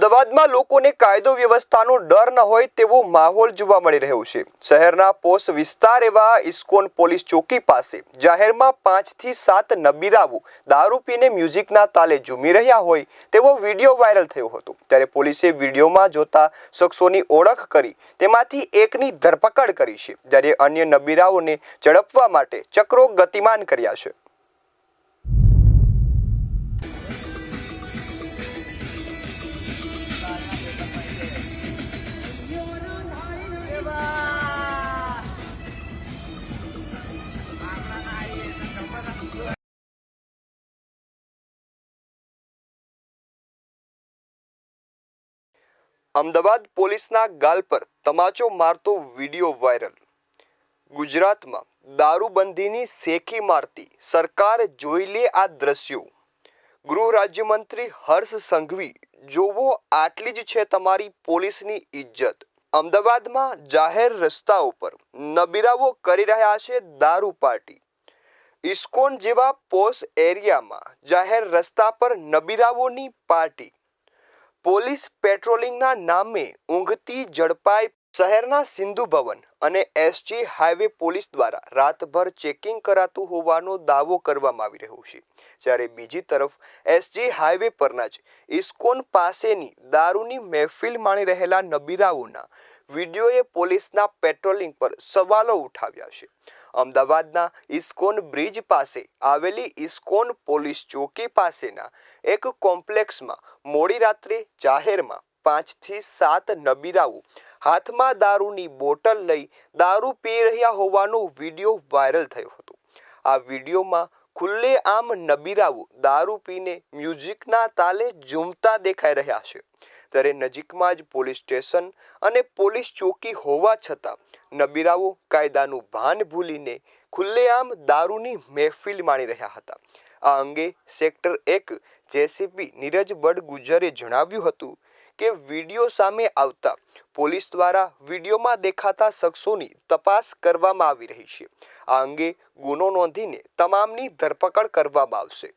અમદાવાદમાં લોકોને કાયદો વ્યવસ્થાનો ડર ન હોય તેવો માહોલ જોવા મળી રહ્યો છે. શહેરના પોસ વિસ્તાર એવા ઇસ્કોન પોલીસ ચોકી પાસે જાહેરમાં પાંચથી સાત નબીરાઓ દારૂ પીને મ્યુઝિકના તાલે ઝૂમી રહ્યા હોય તેવો વીડિયો વાયરલ થયો હતો. ત્યારે પોલીસે વિડીયોમાં જોતા શખ્સોની ઓળખ કરી તેમાંથી એકની ધરપકડ કરી છે. જ્યારે અન્ય નબીરાઓને ઝડપવા માટે ચક્રો ગતિમાન કર્યા છે. અમદાવાદ પોલીસના ગાલ પર તમાચો મારતો વીડિયો વાયરલ. ગુજરાતમાં દારૂબંધીની શેખી મારતી સરકાર જોઈ લે આ દ્રશ્યો. ગૃહ રાજ્યમંત્રી હર્ષ સંઘવી, જોવો, આટલી જ છે તમારી પોલીસની ઇજ્જત અમદાવાદમાં જાહેર રસ્તા ઉપર નબીરાઓ કરી રહ્યા છે દારૂ પાર્ટી. ઇસ્કોન જેવા પોસ એરિયામાં જાહેર રસ્તા પર નબીરાઓની પાર્ટી. પોલીસ પેટ્રોલિંગના નામે ઊંઘતી ઝડપાઈ શહેરના સિંધુ ભવન અને એસજી હાઈવે પોલીસ દ્વારા રાતભર ચેકિંગ કરાતું હોવાનો દાવો કરવામાં આવી રહ્યો છે. જ્યારે બીજી તરફ, એસજી હાઈવે પરના જ ઇસ્કોન પાસેની દારૂની મહેફિલ માણી રહેલા નબીરાઓના વિડીયોએ પોલીસના પેટ્રોલિંગ પર સવાલો ઉઠાવ્યા છે. અમદાવાદના ઇસ્કોન બ્રિજ પાસે આવેલી ઇસ્કોન પોલીસ ચોકી પાસેના એક કોમ્પ્લેક્સમાં મોડી રાત્રે જાહેરમાં પાંચથી સાત નબીરાઓ હાથમાં દારૂની બોટલ લઈ દારૂ પી રહ્યા હોવાનો વીડિયો વાયરલ થયો હતો. આ વિડીયોમાં ખુલ્લે આમ નબીરાઓ દારૂ પીને મ્યુઝિકના તાલે ઝૂમતા દેખાઈ રહ્યા છે. ત્યારે નજીકમાં જ પોલીસ સ્ટેશન અને પોલીસ ચોકી હોવા છતાં નબીરાઓ કાયદાનું ભાન ભૂલીને ખુલ્લેઆમ દારૂની મહેફિલ માણી રહ્યા હતા. આ અંગે સેક્ટર એક જેસીપી નીરજ બડ ગુજરે જણાવ્યું હતું કે વીડિયો સામે આવતા પોલીસ દ્વારા વિડીયોમાં દેખાતા શખ્સોની તપાસ કરવામાં આવી રહી છે. આ અંગે ગુનો નોંધીને તમામની ધરપકડ કરવામાં આવશે.